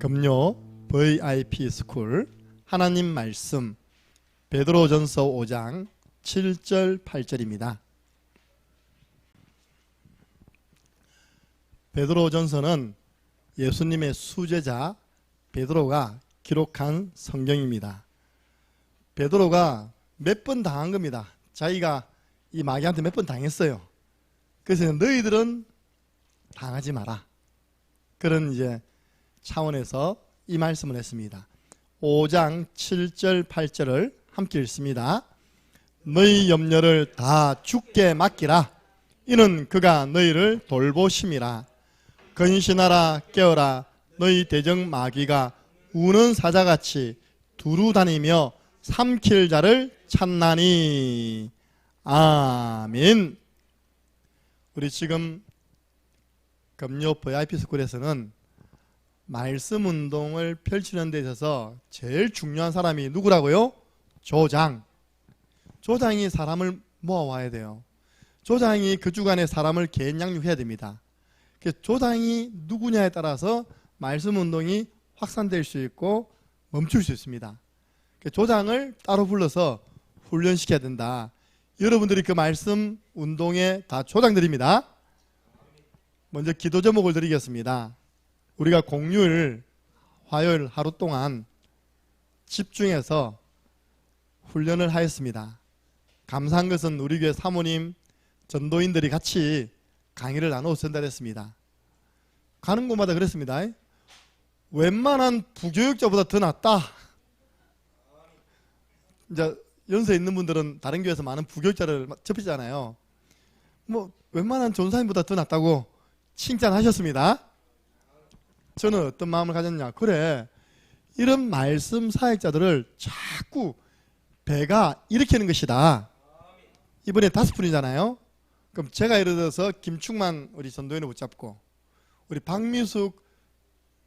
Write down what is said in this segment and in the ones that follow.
금요 VIP 스쿨 하나님 말씀 베드로전서 5장 7절 8절입니다. 베드로전서는 예수님의 수제자 베드로가 기록한 성경입니다. 베드로가 몇 번 당한 겁니다. 자기가 이 마귀한테 몇 번 당했어요. 그래서 너희들은 당하지 마라. 그런 이제 차원에서 이 말씀을 했습니다. 5장 7절 8절을 함께 읽습니다. 너희 염려를 다 죽게 맡기라. 이는 그가 너희를 돌보심이라. 근신하라 깨어라. 너희 대적 마귀가 우는 사자같이 두루 다니며 삼킬 자를 찾나니. 아멘. 우리 지금 금요 VIP 스쿨에서는 말씀 운동을 펼치는 데 있어서 제일 중요한 사람이 누구라고요? 조장. 조장이 사람을 모아와야 돼요. 조장이 그 주간에 사람을 개인 양육해야 됩니다. 그 조장이 누구냐에 따라서 말씀 운동이 확산될 수 있고 멈출 수 있습니다. 그 조장을 따로 불러서 훈련시켜야 된다. 여러분들이 그 말씀 운동에 다 조장들입니다. 먼저 기도 제목을 드리겠습니다. 우리가 공휴일 화요일 하루 동안 집중해서 훈련을 하였습니다. 감사한 것은 우리 교회 사모님 전도인들이 같이 강의를 나누어 전달했습니다. 가는 곳마다 그랬습니다. 웬만한 부교육자보다 더 낫다. 이제 연세 있는 분들은 다른 교회에서 많은 부교육자를 접했잖아요. 뭐 웬만한 전사님보다 더 낫다고 칭찬하셨습니다. 저는 어떤 마음을 가졌냐? 그래 이런 말씀 사역자들을 자꾸 배가 일으키는 것이다. 이번에 다섯 분이잖아요. 그럼 제가 예를 들어서 김충만 우리 전도인을 붙잡고 우리 박미숙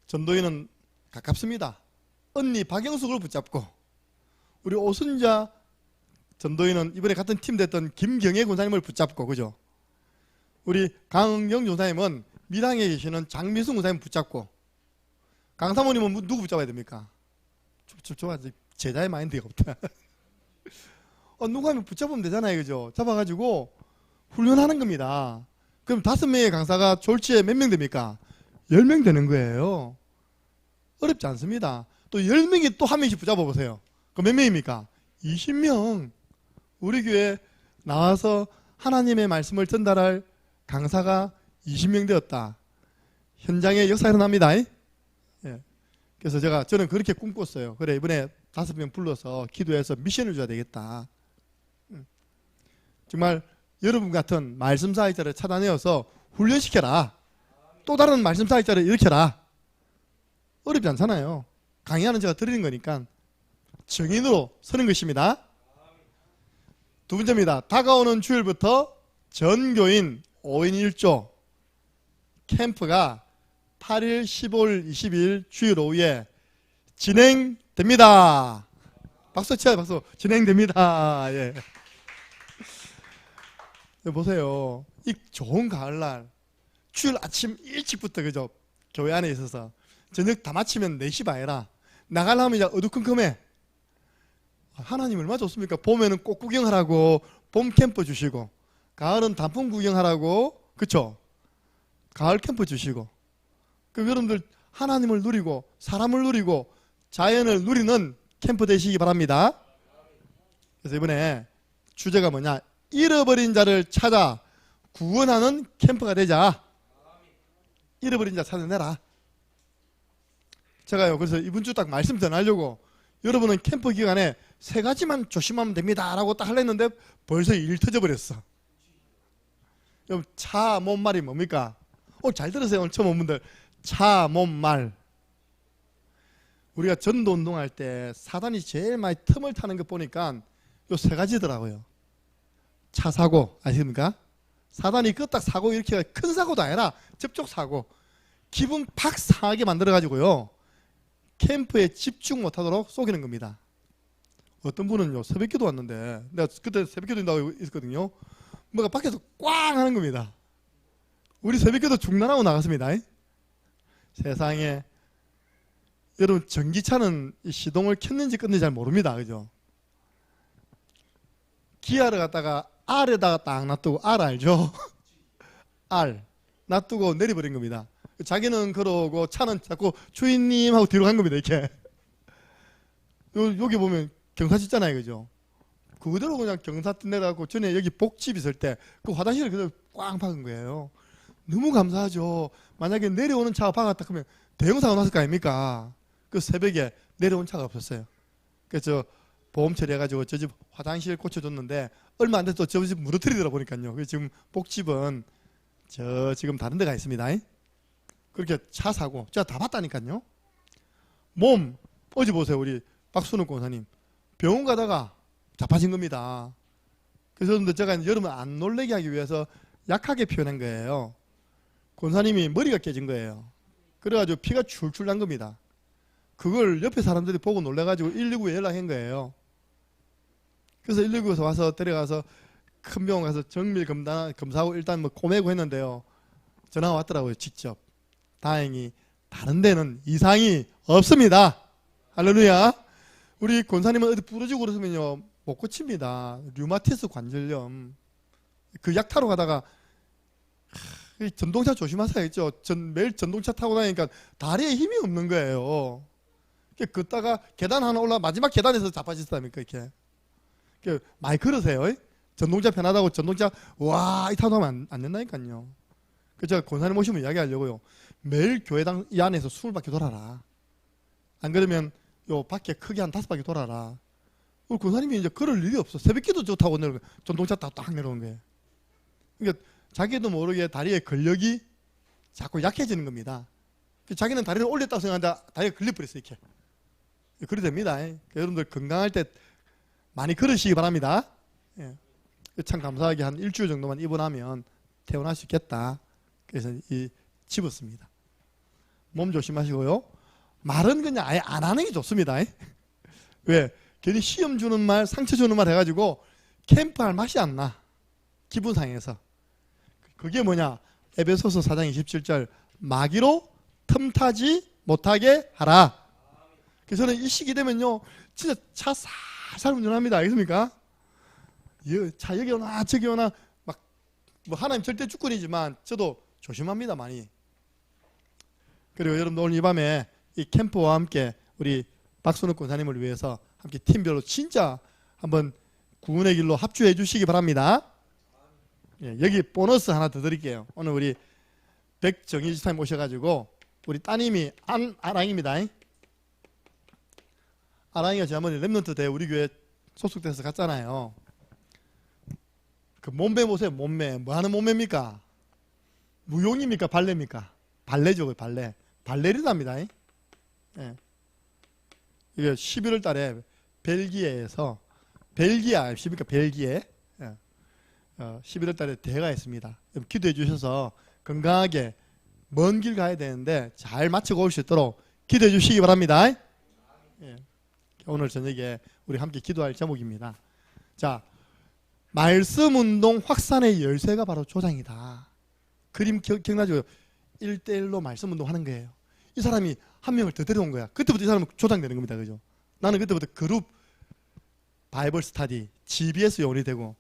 전도인은 가깝습니다. 언니 박영숙을 붙잡고 우리 오순자 전도인은 이번에 같은 팀 됐던 김경애 군사님을 붙잡고 그죠? 우리 강영 전사님은 미랑에 계시는 장미숙 군사님 붙잡고 강사모님은 누구 붙잡아야 됩니까? 저, 저, 저 제자의 마인드가 없다. 어, 누가 하면 붙잡으면 되잖아요, 그죠? 잡아가지고 훈련하는 겁니다. 그럼 다섯 명의 강사가 졸지에 몇 명 됩니까? 열 명 되는 거예요. 어렵지 않습니다. 또 열 명이 또 한 명씩 붙잡아 보세요. 그럼 몇 명입니까? 20명. 우리 교회 나와서 하나님의 말씀을 전달할 강사가 20명 되었다. 현장에 역사 일어납니다. 예. 그래서 제가 저는 그렇게 꿈꿨어요. 그래 이번에 다섯 명 불러서 기도해서 미션을 줘야 되겠다. 음. 정말 여러분 같은 말씀 사역자를 찾아내어서 훈련시켜라. 또 다른 말씀 사역자를 일으켜라. 어렵지 않잖아요. 강의하는 제가 드리는 거니까 정인으로 서는 것입니다. 두 번째입니다. 다가오는 주일부터 전교인 5인 1조 캠프가 8일, 15일, 20일 주일 오후에 진행됩니다. 박수 쳐요, 박수. 진행됩니다. 예. 네, 보세요. 이 좋은 가을날 주일 아침 일찍부터 그죠? 교회 안에 있어서 저녁 다 마치면 4시 반이라 나가려면 이제 어두컴컴해. 하나님 얼마나 좋습니까? 봄에는 꽃 구경하라고 봄 캠프 주시고 가을은 단풍 구경하라고 그쵸? 가을 캠프 주시고 그 여러분들 하나님을 누리고 사람을 누리고 자연을 누리는 캠프 되시기 바랍니다. 그래서 이번에 주제가 뭐냐? 잃어버린 자를 찾아 구원하는 캠프가 되자. 잃어버린 자 찾아내라. 제가요, 그래서 이번 주 딱 말씀 전하려고 여러분은 캠프 기간에 세 가지만 조심하면 됩니다. 라고 딱 하려는데 벌써 일 터져버렸어. 여러분, 차, 몸, 말이 뭡니까? 어, 잘 들으세요. 오늘 처음 온 분들. 차, 몸, 말. 우리가 전도 운동할 때 사단이 제일 많이 틈을 타는 거 보니까 요 세 가지더라고요. 차 사고 아십니까? 사단이 끄딱 사고 이렇게 큰 사고도 아니라 접촉 사고 기분 팍 상하게 만들어 가지고요 캠프에 집중 못하도록 속이는 겁니다. 어떤 분은요 새벽기도 왔는데 내가 그때 새벽기도 된다고 있었거든요. 뭐가 밖에서 꽝 하는 겁니다. 우리 새벽기도 중단하고 나갔습니다. 세상에 여러분 전기차는 이 시동을 켰는지 껐는지 잘 모릅니다. 그죠? 기아를 갖다가 R에다가 딱 놔두고 R 알죠? R 놔두고 내려버린 겁니다. 자기는 그러고 차는 자꾸 주인님 하고 뒤로 간 겁니다. 이렇게 요, 여기 보면 경사지 있잖아요. 그죠? 그대로 그냥 경사뜻 내려가고 전에 여기 복집 있을 때 그 화장실을 그대로 꽝 박은 거예요. 너무 감사하죠. 만약에 내려오는 차가 박았다 그러면 대형사고 났을 거 아닙니까? 그 새벽에 내려온 차가 없었어요. 그래서 보험 처리해가지고 저 집 화장실 고쳐줬는데 얼마 안 돼서 저집 무너뜨리더라 보니까요. 그래서 지금 복집은 저 지금 다른 데가 있습니다. 그렇게 차 사고 제가 다 봤다니까요. 몸 어제 보세요 우리 박순욱 권사님 병원 가다가 자빠진 겁니다. 그래서 제가 여러분 안 놀래게 하기 위해서 약하게 표현한 거예요. 권사님이 머리가 깨진 거예요. 그래가지고 피가 출출 난 겁니다. 그걸 옆에 사람들이 보고 놀래가지고 119에 연락한 거예요. 그래서 119에서 와서 데려가서 큰 병원 가서 정밀 검사, 검사하고 일단 뭐 꼬매고 했는데요. 전화가 왔더라고요, 직접. 다행히 다른 데는 이상이 없습니다. 할렐루야. 우리 권사님은 어디 부러지고 그러면요, 못 고칩니다. 류마티스 관절염. 그 약 타러 가다가 전동차 조심하세요. 있죠? 전, 매일 전동차 타고 다니니까 다리에 힘이 없는 거예요. 이렇게 걷다가 계단 하나 올라 마지막 계단에서 자빠지셨다니까 이렇게. 이렇게 많이 걸으세요. 이? 전동차 편하다고 전동차 와이 타고 하면 안, 안 된다니까요. 그래서 제가 권사님 오시면 이야기하려고요. 매일 교회당 이 안에서 스물 바퀴 돌아라. 안 그러면 요 밖에 크게 한 다섯 바퀴 돌아라. 우리 권사님이 이제 걸을 일이 없어. 새벽기도 저 타고 내려 전동차 타고 딱 내려오는 거예요. 그러니까 자기도 모르게 다리에 근력이 자꾸 약해지는 겁니다. 그 자기는 다리를 올렸다고 생각하는데 다리가 걸려버렸어요. 이렇게. 그래 됩니다. 여러분들 건강할 때 많이 걸으시기 바랍니다. 예. 참 감사하게 한 일주일 정도만 입원하면 퇴원할 수 있겠다. 그래서 이 집었습니다. 몸 조심하시고요. 말은 그냥 아예 안 하는 게 좋습니다. 왜? 괜히 시험 주는 말, 상처 주는 말 해가지고 캠프할 맛이 안 나. 기분 상해서. 그게 뭐냐? 에베소서 4장 27절 마귀로 틈타지 못하게 하라. 그래서 저는 이 시기 되면요. 진짜 차 살살 운전합니다. 알겠습니까? 여- 차 여기 오나 저기 오나 막 뭐 하나님 절대 주권이지만 저도 조심합니다 많이. 그리고 여러분 오늘 이 밤에 이 캠프와 함께 우리 박순욱 권사님을 위해서 함께 팀별로 진짜 한번 구원의 길로 합주해 주시기 바랍니다. 예, 여기 보너스 하나 더 드릴게요. 오늘 우리 백정희 지사님 오셔가지고 우리 따님이 안, 아랑입니다. 아랑이가 지난번에 랩런트 대 우리 교회 소속돼서 갔잖아요. 그 몸매 보세요. 몸매. 뭐 하는 몸매입니까? 무용입니까? 발레입니까? 발레죠. 그 발레. 발레리나입니다. 예. 이게 11월 달에 벨기에에서 벨기에 아십니까? 벨기에. 예. 어, 11월 달에 대회가 있습니다. 기도해 주셔서 건강하게 먼 길 가야 되는데 잘 마치고 올 수 있도록 기도해 주시기 바랍니다. 예. 오늘 저녁에 우리 함께 기도할 제목입니다. 자, 말씀 운동 확산의 열쇠가 바로 조장이다. 그림 기, 기억나죠? 1대1로 말씀 운동 하는 거예요. 이 사람이 한 명을 더 데려온 거야. 그때부터 이 사람은 조장되는 겁니다. 그죠? 나는 그때부터 그룹 바이블 스타디, GBS 요원이 되고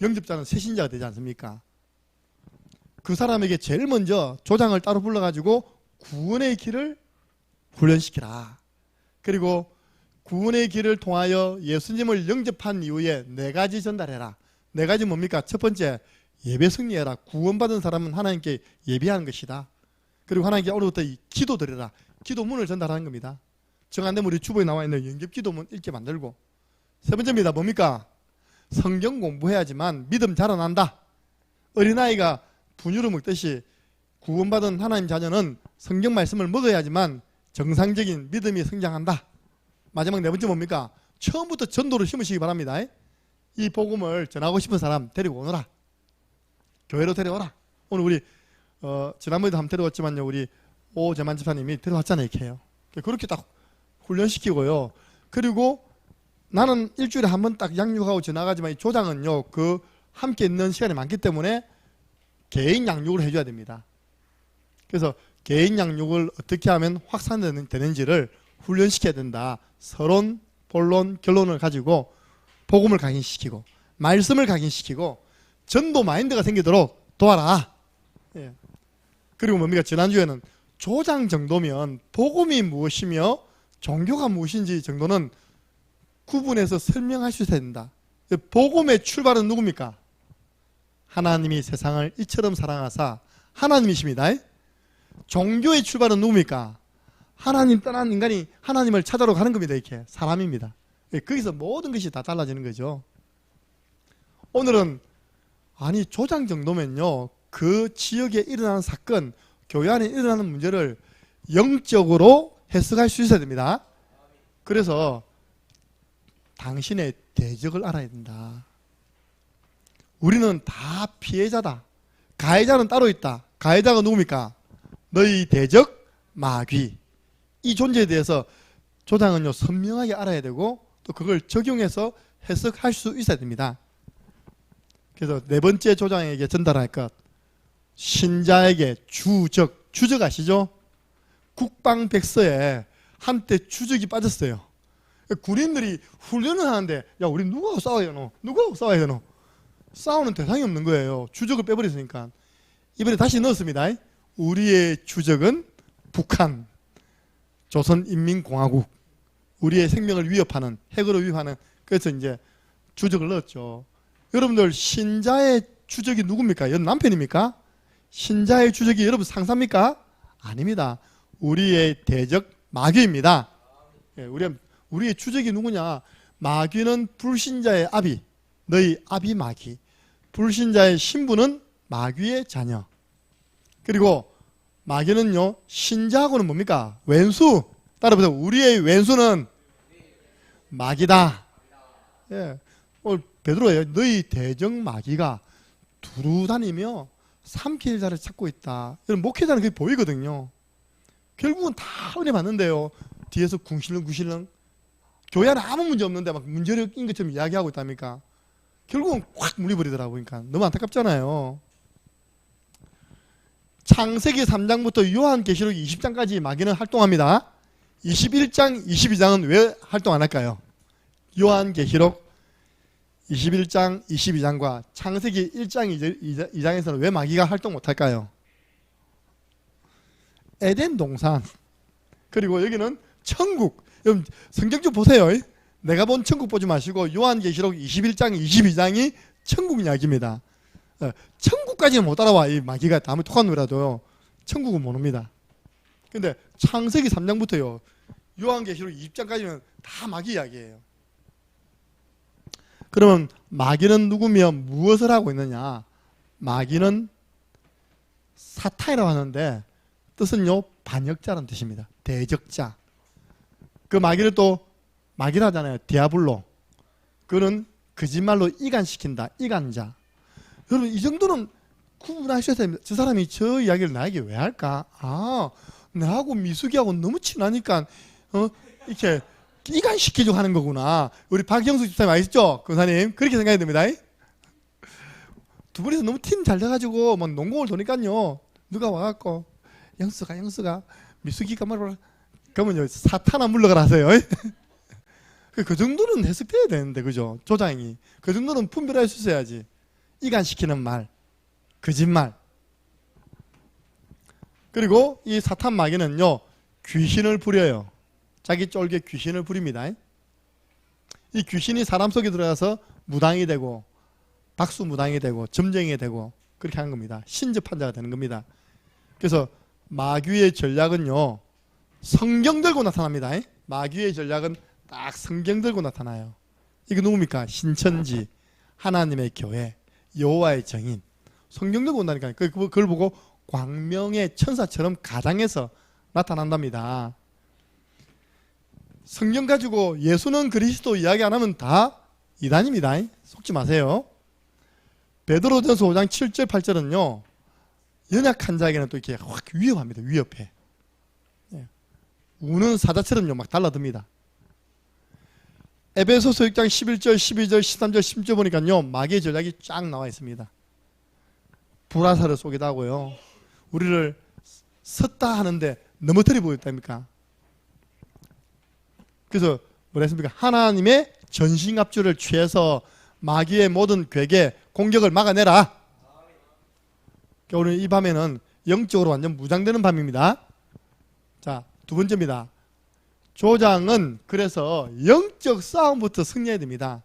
영접자는 새신자가 되지 않습니까? 그 사람에게 제일 먼저 조장을 따로 불러가지고 구원의 길을 훈련시키라. 그리고 구원의 길을 통하여 예수님을 영접한 이후에 네 가지 전달해라. 네 가지 뭡니까? 첫 번째, 예배 승리해라. 구원받은 사람은 하나님께 예배하는 것이다. 그리고 하나님께 오늘부터 이 기도 드려라. 기도문을 전달하는 겁니다. 정안 되면 우리 주보에 나와 있는 연결 기도문 읽게 만들고. 세 번째입니다. 뭡니까? 성경 공부해야지만 믿음 자라난다. 어린아이가 분유를 먹듯이 구원받은 하나님 자녀는 성경 말씀을 먹어야지만 정상적인 믿음이 성장한다. 마지막 네 번째 뭡니까? 처음부터 전도를 심으시기 바랍니다. 이 복음을 전하고 싶은 사람 데리고 오너라. 교회로 데려오라. 오늘 우리 어, 지난번에도 한번 데려왔지만요. 우리 오재만 집사님이 데려왔잖아요. 이렇게요. 그렇게 딱 훈련시키고요. 그리고 나는 일주일에 한 번 딱 양육하고 지나가지만 이 조장은요. 그 함께 있는 시간이 많기 때문에 개인 양육을 해줘야 됩니다. 그래서 개인 양육을 어떻게 하면 확산되는지를 훈련시켜야 된다. 서론, 본론, 결론을 가지고 복음을 각인시키고 말씀을 각인시키고 전도 마인드가 생기도록 도와라. 예. 그리고 뭡니까? 지난주에는 조장 정도면 복음이 무엇이며 종교가 무엇인지 정도는 구분해서 있어야 된다. 복음의 출발은 누굽니까? 하나님이 세상을 이처럼 사랑하사 하나님이십니다. 종교의 출발은 누굽니까? 하나님 떠난 인간이 하나님을 찾아러 가는 겁니다. 이렇게 사람입니다. 예, 거기서 모든 것이 다 달라지는 거죠. 오늘은 아니 조장 정도면요 그 지역에 일어나는 사건, 교회 안에 일어나는 문제를 영적으로 해석할 수 있어야 됩니다. 그래서 당신의 대적을 알아야 된다. 우리는 다 피해자다. 가해자는 따로 있다. 가해자가 누굽니까? 너희 대적 마귀. 이 존재에 대해서 조장은요 선명하게 알아야 되고 또 그걸 적용해서 해석할 수 있어야 됩니다. 그래서 네 번째 조장에게 전달할 것 신자에게 주적 주적 아시죠? 국방백서에 한때 주적이 빠졌어요. 군인들이 훈련을 하는데 야 우리 누구하고 싸워야 되노? 누구하고 싸워야 되노? 싸우는 대상이 없는 거예요. 주적을 빼버렸으니까 이번에 다시 넣었습니다. 우리의 주적은 북한 조선인민공화국 우리의 생명을 위협하는 핵으로 위협하는 그래서 이제 주적을 넣었죠. 여러분들 신자의 주적이 누굽니까? 여러분 남편입니까? 신자의 주적이 여러분 상사입니까? 아닙니다. 우리의 대적 마귀입니다. 예, 우리 우리의 주적이 누구냐? 마귀는 불신자의 아비, 너희 아비 마귀. 불신자의 신부는 마귀의 자녀. 그리고 마귀는요 신자하고는 뭡니까? 왼수. 따라보세요. 우리의 왼수는 마귀다. 예. 오늘 베드로예요. 너희 대적 마귀가 두루 다니며 삼킬 자를 찾고 있다. 여러분 목회자는 그게 보이거든요. 결국은 다 은혜 받는데요. 뒤에서 궁시렁 교회 안에 아무 문제 없는데 막 문제를 낀 것처럼 이야기하고 있답니까? 결국은 확 물려버리더라고요. 그러니까 너무 안타깝잖아요. 창세기 3장부터 요한계시록 20장까지 마귀는 활동합니다. 21장, 22장은 왜 활동 안 할까요? 요한계시록 21장, 22장과 창세기 1장, 2장에서는 왜 마귀가 활동 못 할까요? 에덴 동산. 그리고 여기는 천국. 여러분 성경 좀 보세요. 내가 본 천국 보지 마시고 요한계시록 21장, 22장이 천국 이야기입니다. 어, 천국까지는 못 따라와. 이 마귀가 다음에 똑같은 거라도요. 천국은 못 옵니다. 근데 창세기 3장부터요. 요한계시록 20장까지는 다 마귀 이야기예요. 그러면 마귀는 누구며 무엇을 하고 있느냐? 마귀는 사탄이라고 하는데 뜻은요 반역자라는 뜻입니다. 대적자. 그 마귀를 또 마귀라잖아요. 디아블로. 그는 거짓말로 이간시킨다. 이간자. 여러분 이 정도는 구분하셔야 됩니다. 저 사람이 저 이야기를 나에게 왜 할까? 아, 나하고 미숙이하고 너무 친하니까 어 이렇게 이간시키려고 하는 거구나. 우리 박영수 집사님 아시죠? 권사님 그렇게 생각해야 됩니다. 두 분이서 너무 팀 잘 돼가지고 막 농공을 도니까요. 누가 와갖고 영수가 영수가 미숙이가 말을 그러면요 사탄아 물러가라 하세요. 그 정도는 해석돼야 되는데 그죠? 조장이 그 정도는 분별할 수 있어야지. 이간시키는 말, 거짓말. 그리고 이 사탄 마귀는요 귀신을 부려요. 자기 쫄게 귀신을 부립니다. 이 귀신이 사람 속에 들어가서 무당이 되고 박수 무당이 되고 점쟁이 되고 그렇게 하는 겁니다. 신접한 자가 되는 겁니다. 그래서 마귀의 전략은요 성경 들고 나타납니다. 마귀의 전략은 딱 성경 들고 나타나요. 이거 누굽니까? 신천지, 하나님의 교회, 여호와의 정인. 성경 들고 온다니까. 그, 그걸 보고 광명의 천사처럼 가장해서 나타난답니다. 성경 가지고 예수는 그리스도 이야기 안 하면 다 이단입니다. 속지 마세요. 베드로전서 5장 7절 8절은요. 연약한 자에게는 또 이렇게 확 위협합니다. 위협해. 예. 우는 사자처럼요 막 달라듭니다. 에베소서 6장 11절, 12절, 13절, 10절 보니까요 마귀의 전략이 쫙 나와 있습니다. 불화살을 쏘기도 하고요. 우리를 섰다 하는데 넘어뜨려 보였답니까? 그래서 뭐라 했습니까? 하나님의 전신갑주를 취해서 마귀의 모든 괴계 공격을 막아내라. 그러니까 오늘 이 밤에는 영적으로 완전 무장되는 밤입니다. 자, 두 번째입니다. 조장은 그래서 영적 싸움부터 승리해야 됩니다.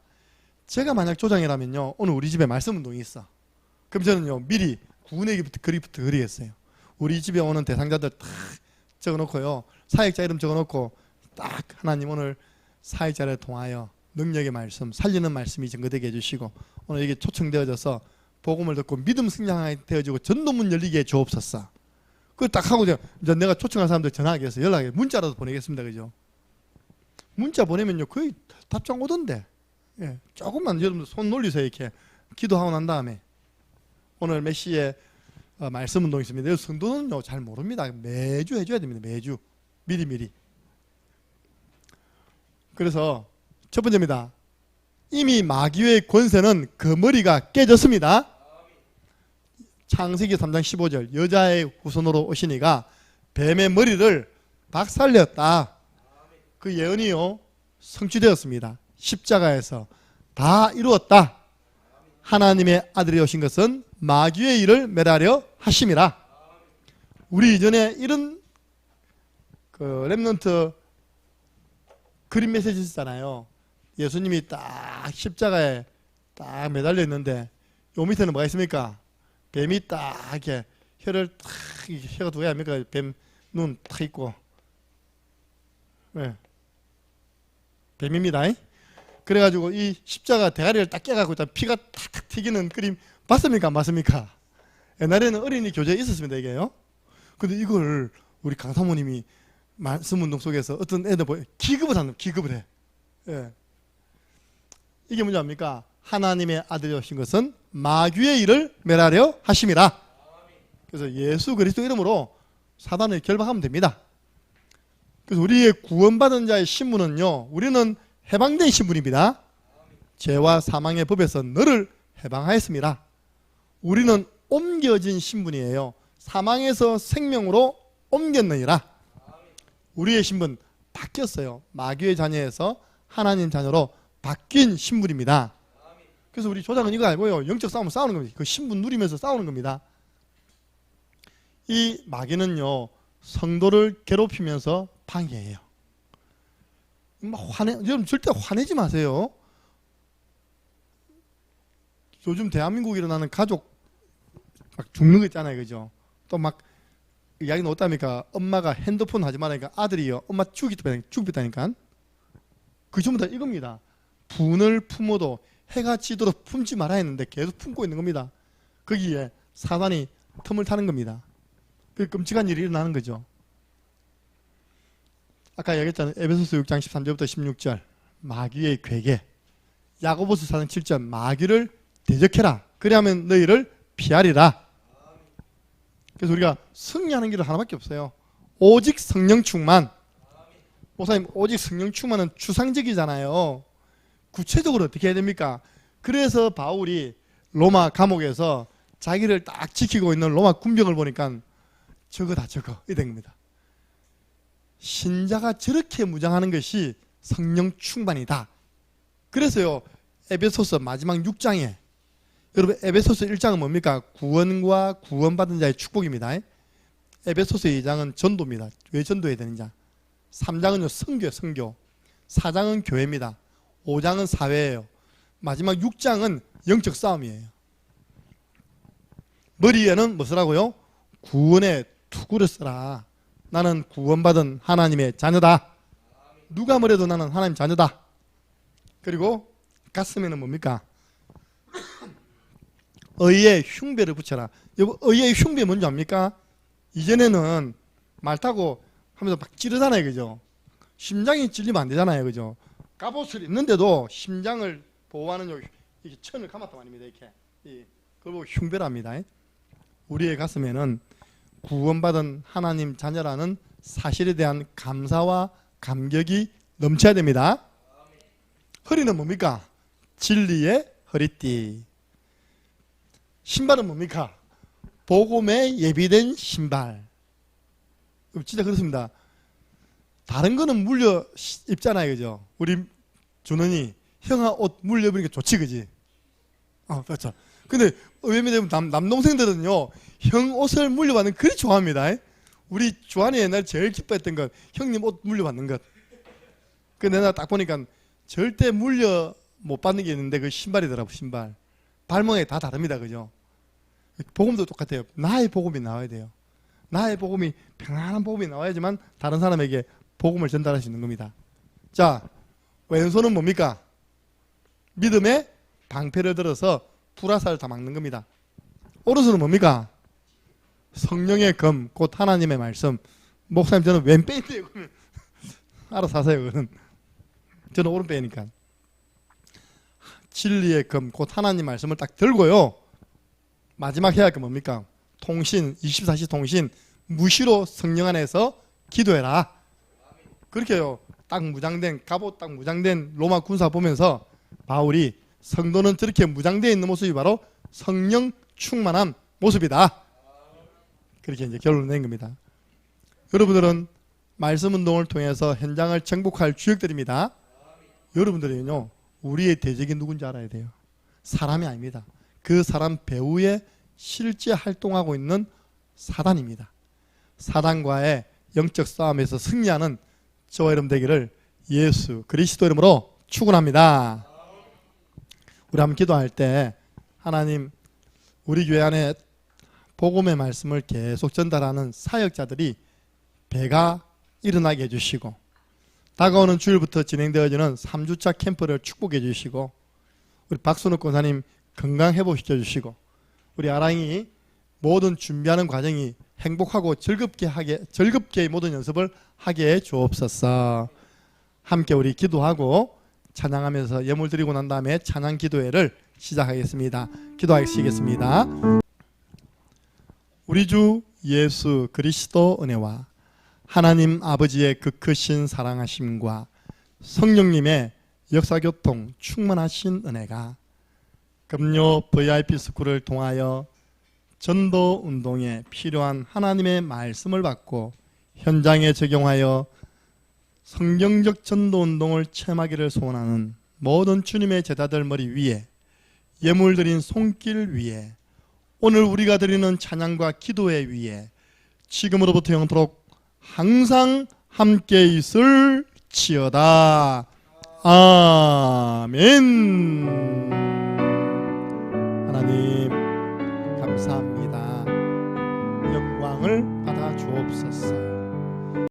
제가 만약 조장이라면요, 오늘 우리 집에 말씀 운동이 있어. 그럼 저는요, 미리 구내기부터 그리부터 그리겠어요. 우리 집에 오는 대상자들 딱 적어놓고요, 사역자 이름 적어놓고 딱 하나님 오늘 사역자를 통하여 능력의 말씀, 살리는 말씀이 증거되게 해주시고 오늘 이게 초청되어져서 복음을 듣고 믿음 승량하게 되어지고 전도문 열리게 해 주옵소서. 그걸 딱 하고 이제 내가 초청한 사람들 전화하겠어 연락해 문자라도 보내겠습니다, 그죠? 문자 보내면요 거의 답장 오던데. 예, 조금만 여러분들 손 놀리세요 이렇게 기도하고 난 다음에 오늘 몇 시에 어, 말씀 운동 있습니다. 성도는요 잘 모릅니다. 매주 해줘야 됩니다. 매주 미리 미리. 그래서 첫 번째입니다. 이미 마귀의 권세는 그 머리가 깨졌습니다. 창세기 3장 15절 여자의 후손으로 오시니가 뱀의 머리를 박살냈다. 그 예언이요 성취되었습니다. 십자가에서 다 이루었다. 하나님의 아들이 오신 것은 마귀의 일을 멸하려 하심이라. 우리 이전에 이런 그 랩런트 그림 메시지 있잖아요. 예수님이 딱 십자가에 딱 매달려 있는데 요 밑에는 뭐가 있습니까? 뱀이 딱 이렇게 혀를 탁 혀가 두 개 아닙니까? 뱀 눈 탁 있고 네. 뱀입니다. 그래가지고 이 십자가 대가리를 딱 깨갖고 일단 피가 탁탁 튀기는 그림 봤습니까? 안 봤습니까? 옛날에는 어린이 교재에 있었습니다 이게요. 근데 이걸 우리 강사모님이 말씀 운동 속에서 어떤 애들 보여 기급을 하는 기급을 해. 예. 이게 뭔지 압니까? 하나님의 아들이 오신 것은 마귀의 일을 멸하려 하심이라. 그래서 예수 그리스도 이름으로 사단을 결박하면 됩니다. 그래서 우리의 구원받은 자의 신분은요, 우리는 해방된 신분입니다. 죄와 사망의 법에서 너를 해방하였습니다. 우리는 옮겨진 신분이에요. 사망에서 생명으로 옮겼느니라. 우리의 신분 바뀌었어요. 마귀의 자녀에서 하나님 자녀로 바뀐 신분입니다. 그래서 우리 조장은 이거 알고요. 영적 싸움을 싸우는 겁니다. 그 신분 누리면서 싸우는 겁니다. 이 마귀는요, 성도를 괴롭히면서 방해해요. 막 화내, 여러분 절대 화내지 마세요. 요즘 대한민국 일어나는 가족 막 죽는 거 있잖아요, 그죠? 또 막 이야기는 어답니까? 엄마가 핸드폰 하지 말라니까 아들이요, 엄마 죽이겠다니까, 죽겠다니까. 그 전부 다 이겁니다. 분을 품어도 해가 지도록 품지 말아야 했는데 계속 품고 있는 겁니다. 거기에 사단이 틈을 타는 겁니다. 그 끔찍한 일이 일어나는 거죠. 아까 얘기했잖아요. 에베소서 6장 13절부터 16절 마귀의 괴계 야고보서 4장 7절 마귀를 대적해라. 그래야면 너희를 피하리라. 그래서 우리가 승리하는 길은 하나밖에 없어요. 오직 성령 충만. 목사님 오직 성령 충만은 추상적이잖아요. 구체적으로 어떻게 해야 됩니까? 그래서 바울이 로마 감옥에서 자기를 딱 지키고 있는 로마 군병을 보니까 저거다 저거 이된 겁니다. 신자가 저렇게 무장하는 것이 성령 충만이다. 그래서요 에베소서 마지막 6장에 여러분 에베소서 1장은 뭡니까? 구원과 구원받은 자의 축복입니다. 에베소서 2장은 전도입니다. 왜 전도해야 되느냐? 3장은요 성교 성교 4장은 교회입니다. 5장은 사회예요. 마지막 6장은 영적 싸움이에요. 머리에는 무엇을 하고요? 구원의 투구를 써라. 나는 구원받은 하나님의 자녀다. 누가 뭐래도 나는 하나님 자녀다. 그리고 가슴에는 뭡니까? 의의 흉배를 붙여라. 여보, 의의 흉배 뭔지 압니까? 이전에는 말 타고 하면서 막 찌르잖아요. 그죠? 심장이 찔리면 안 되잖아요. 그죠? 갑옷을 입는데도 심장을 보호하는 요 천을 감았단 말입니다. 이렇게. 이, 그걸 보고 흉배랍니다. 우리의 가슴에는 구원받은 하나님 자녀라는 사실에 대한 감사와 감격이 넘쳐야 됩니다. 허리는 뭡니까? 진리의 허리띠. 신발은 뭡니까? 복음에 예비된 신발. 진짜 그렇습니다. 다른 거는 물려 시- 입잖아요, 그죠? 우리 준원이 형아 옷 물려 입으니까 좋지, 그지? 어, 그렇죠. 근데 되면 남, 남동생들은요, 형 옷을 물려받는 거 그리 좋아합니다. 우리 주한이 옛날 제일 기뻐했던 것, 형님 옷 물려받는 것. 그 내가 딱 보니까 절대 물려 못 받는 게 있는데 그 신발이더라고, 신발. 발목에 다 다릅니다, 그죠? 복음도 똑같아요. 나의 복음이 나와야 돼요. 나의 복음이 평안한 복음이 나와야지만 다른 사람에게 복음을 전달할 수 있는 겁니다. 자, 왼손은 뭡니까? 믿음의 방패를 들어서 불화살을 다 막는 겁니다. 오른손은 뭡니까? 성령의 검, 곧 하나님의 말씀. 목사님 저는 왼빼인데요. 알아서 하세요. 그는 저는 오른빼니까. 진리의 검, 곧 하나님 말씀을 딱 들고요. 마지막 해야 할 게 뭡니까? 통신, 24시 통신, 무시로 성령 안에서 기도해라. 그렇게요. 딱 무장된, 갑옷 딱 무장된 로마 군사 보면서 바울이 성도는 저렇게 무장되어 있는 모습이 바로 성령 충만한 모습이다. 그렇게 이제 결론을 낸 겁니다. 여러분들은 말씀 운동을 통해서 현장을 정복할 주역들입니다. 여러분들은요, 우리의 대적이 누군지 알아야 돼요. 사람이 아닙니다. 그 사람 배후에 실제 활동하고 있는 사단입니다. 사단과의 영적 싸움에서 승리하는 저와 여러분 되기를 예수 그리스도 이름으로 축원합니다. 우리 한번 기도할 때 하나님 우리 교회 안에 복음의 말씀을 계속 전달하는 사역자들이 배가 일어나게 해주시고 다가오는 주일부터 진행되어지는 3주차 캠프를 축복해 주시고 우리 박순욱 권사님 건강 회복시켜 주시고 우리 아랑이 모든 준비하는 과정이 행복하고 즐겁게 하게 즐겁게 모든 연습을 하게 해 주옵소서. 함께 우리 기도하고 찬양하면서 예물 드리고 난 다음에 찬양 기도회를 시작하겠습니다. 기도하시겠습니다. 우리 주 예수 그리스도 은혜와 하나님 아버지의 그 크신 사랑하심과 성령님의 역사교통 충만하신 은혜가 금요 VIP 스쿨을 통하여 전도 운동에 필요한 하나님의 말씀을 받고 현장에 적용하여 성경적 전도 운동을 체험하기를 소원하는 모든 주님의 제자들 머리 위에 예물 드린 손길 위에 오늘 우리가 드리는 찬양과 기도회 위에 지금으로부터 영토록 항상 함께 있을 지어다. 아멘. 하나님 감사합니다. 영광을 받아 주옵소서.